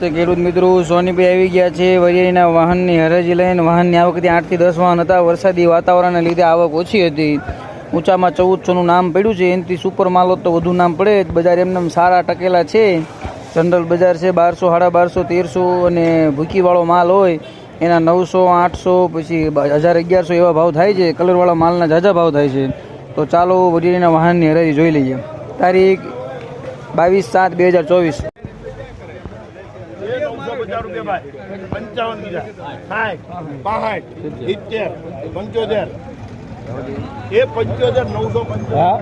નમસ્તે ખેડૂત મિત્રો, સોનીભાઈ આવી ગયા છે વરિયાળીના વાહનની હરાજી લઈને. વાહનની આવક ત્યાં આઠથી દસ વાહન હતા. વરસાદી વાતાવરણને લીધે આવક ઓછી હતી. ઊંચામાં ચૌદસોનું નામ પડ્યું છે. એનાથી સુપર માલો તો વધુ નામ પડે બજાર એમને સારા ટકેલા છે. જનરલ બજાર છે બારસો, સાડા બારસો, તેરસો અને ભૂકીવાળો માલ હોય. એના નવસો, આઠસો, પછી હજાર અગિયારસો એવા ભાવ થાય છે. કલરવાળા માલના ઝાઝા ભાવ થાય છે. તો ચાલો વરિયાળીના વાહનની હરાજી જોઈ લઈએ. તારીખ બાવીસ સાત બે હજાર ચોવીસ. રૂપિયા પંચાવન કીધા. સાઠ પાસઠ સિત્તેર. પંચોતેર. એ પંચોતેર નવસો પંચોતેર.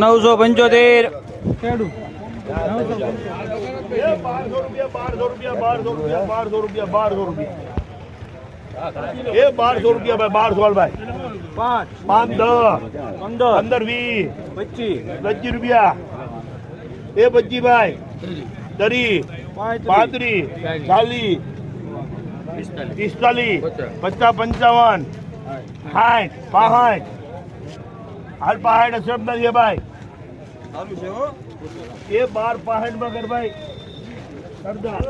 નવસો પંચોતેર. એ બારસો રૂપિયા બારસો રૂપિયા બારસો રૂપિયા બારસો રૂપિયા બારસો રૂપિયા. એ બારસો રૂપિયા ભાઈ બારસો ભાઈ. પાંચ. પાંચ દસ. પંદર. પંદર વીસ. પચીસ. પચીસ રૂપિયા. એ પચીસ ભાઈ. તરી પાંત્રીસ. ચાલીસ. પિસ્તાલીસ. પચાસ પંચાવન. સાઠ. પાસઠ. હાલ પાસઠ શબ્દ ભાઈ. એ બાર પાસઠમાં કર ભાઈ. સરદાર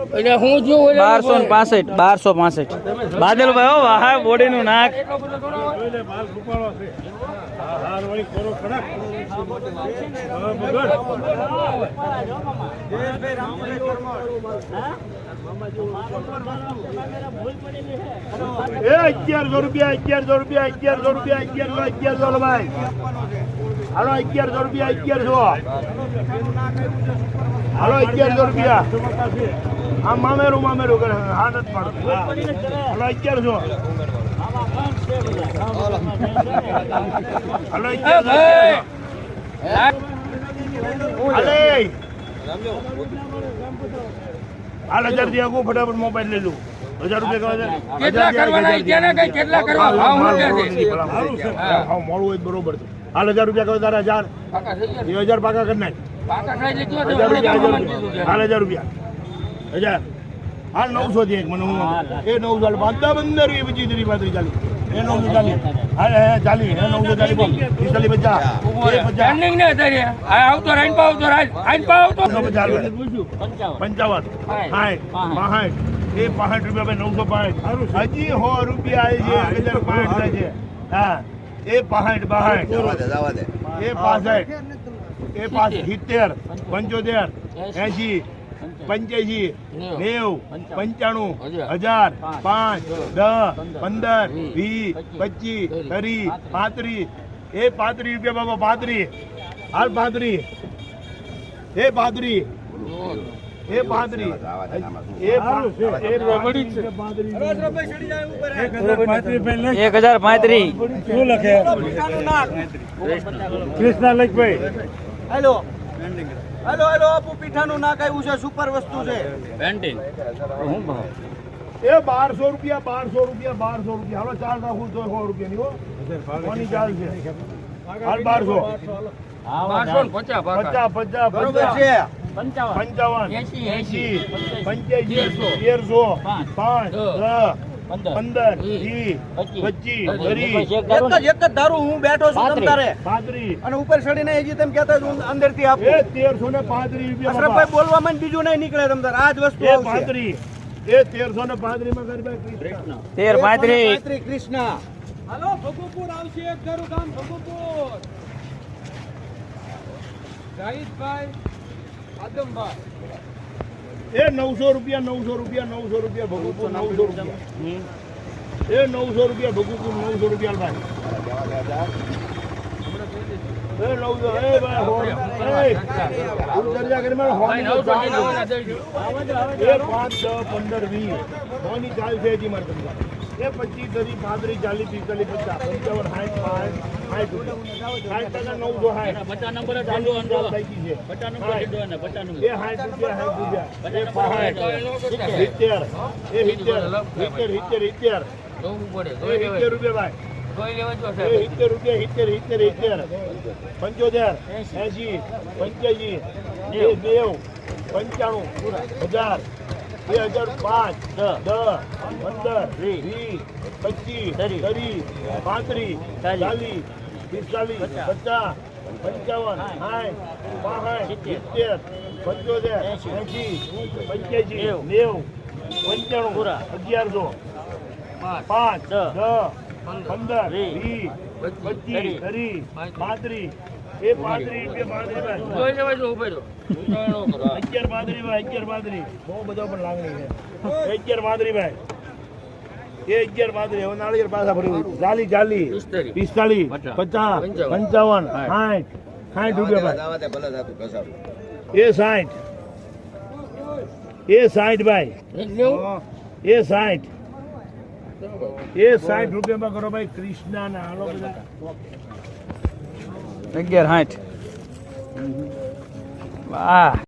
બારસો ને પાસઠ બારસો પાસઠ. બાદલભાઈ ઓ વાહ બોડીનું નાક. જોઈને માલ રૂપાળો છે હાર વળી કોરો કડક હા, બગડ. એ અગિયારસો રૂપિયા અગિયારસો રૂપિયા અગિયારસો રૂપિયા અગિયારસો અગિયારસો ભાઈ. હાલો અગિયારસો રૂપિયા અગિયારસો હાલો અગિયારસો રૂપિયા આ મામેરું મામેરું કરે હા નથી પાડતું હાલો અગિયારસો હાલો હાલે હજારથી આગું ફટાફટ મોબાઈલ લઈ લઉં હજાર રૂપિયા કેટલા કરવાના કેટલા કરવા ભાવ મોડું હોય બરોબર છે હાલ હજાર રૂપિયા કહો તારા હજાર. પાકા એ હજાર પાકા કરી નાખ. હાલ હજાર રૂપિયા. હજાર. હાલ નવસો થી એક મને હું એ નવસો હાલ પાંચા પંદર વીસ પચીસ ત્રીસ પાંત્રીસ ચાલી. એ નવસો હે ચાલીસ એ નવસો ચાલી બોલ. પિસ્તાલીસ પચાસ. ને અત્યારે આવતો રાઈન પાવ આવતો રાઈન. પાવ આવતો? પચાસ પંચાવન. સાઠ પાસઠ એ પાસઠ રૂપિયા નવસો પાસઠ હજી સો રૂપિયા આવી છે. હજાર પાંચ થાય છે. હા. એ પાસઠ બાસઠ એ પાસઠ. એ પાસ સિત્તેર પંચોતેર. એસી પંચ્યાસી નેવું. પંચાણું. હજાર. પાંચ. દસ. પંદર. વીસ. પચીસ. ત્રીસ. પાંત્રીસ. એ પાંત્રીસ રૂપિયા બાબા પાંત્રીસ. હાલ પાંત્રીસ. એ પાંત્રીસ. એ એક હજાર પાંત્રી. શું લખે? કૃષ્ણા લખભાઈ. હેલો. હેલો હેલો આપુ પીઠાનું નાક આવ્યું છે સુપર વસ્તુ છે. પેન્ટિંગ એ બારસો રૂપિયા બારસો રૂપિયા બારસો રૂપિયા. હવે ચાલ રાખું તો સો રૂપિયા ની હો. કોની ચાલ છે? હાલ બારસો. બારસો પચાસ પચાસ. પચાસ બરોબર પચાસ. છે. પંચાવન. એસી પંચ્યાસી. તેરસો, તેરસો. પાંચ, પાંચ. દસ, દસ. પંદર. વીસ, વીસ. પચીસ, પચીસ. પચીસ, ત્રીસ એક જ એક જ ધારું હું બેઠો છું તમ તારે. પાંત્રીસ. અને ઉપર ચડીને હજી તેમ કહેતા હું અંદરથી આપું તેરસો ને પાંત્રીસ રૂપિયા અશરફભાઈ બોલવા માં બીજું નહીં નીકળે તમ તારે. આ જ વસ્તુ એ પાંત્રીસ. એ તેરસો ને પાંત્રીસમાં કૃષ્ણ. તેર પાંત્રીસ. કૃષ્ણ હાલો ભગુપુર આવશે. એક ગામ ભગુપુર આદમભાઈ એ નવસો રૂપિયા નવસો રૂપિયા નવસો રૂપિયા ભગુપુર નવસો રૂપિયા. એ નવસો રૂપિયા ભગુપુર નવસો રૂપિયા ભાઈ એ નવસો એ ભાઈ પાંચ દસ પંદર વીસ. હોની ચાલશે હજી મારે. એ પચીસ ત્રીસ પાંત્રીસ ચાલીસ પિસ્તાલીસ પચાસ પંચાવન સાઠ સાઠ. સાઠ ટકા નવસો સાઠ પચાસ નંબર. પચાસ નંબર પચાસ નંબર. એ સાઠ રૂપિયા સાઠ રૂપિયા. એ સિત્તેર એ સિત્તેર સિત્તેર સિત્તેર સિત્તેર સિત્તેર રૂપિયા ભાઈ. સિત્તેર રૂપિયા સિત્તેર સિત્તેર સિત્તેર પંચોતેર એસી પંચ્યાસી નેવ પંચાણું હજાર. બે હજાર પાંચ દસ પંદર વીસ પચીસ ત્રીસ પાંત્રીસ ચાલીસ પિસ્તાલીસ પચાસ પંચાવન સાઠ બાસઠ સિત્તેર પંચોતેર એસી પંચ્યાસી નેવું પંચાણું અગિયારસો પાંચ દસ પંદર વીસ પચીસ ત્રીસ પાંત્રીસ એ પાંત્રીસ બે પાંત્રીસ ભાઈ જોઈ લેવા જો ઊભો રહ્યો. ઊંચાણો કરો. હા. અગિયાર પાંત્રીસ ભાઈ અગિયાર પાંત્રીસ બહુ બધો પણ લાગણી છે અગિયાર પાંત્રીસ ભાઈ એ અગિયાર પાંત્રીસ હવે નાળિયેર પાછા ભરી ચાલીસ ચાલીસ પિસ્તાલીસ. પિસ્તાલીસ પચાસ. પચાસ પંચાવન. સાઠ. સાઠ રૂપિયા ભાઈ એ સાઠ એ સાઠ ભાઈ. એ સાઠ એ સાઠ રૂપિયામાં કરો ભાઈ કૃષ્ણા ના હાલો બધા અગિયાર સાઠ. વાહ.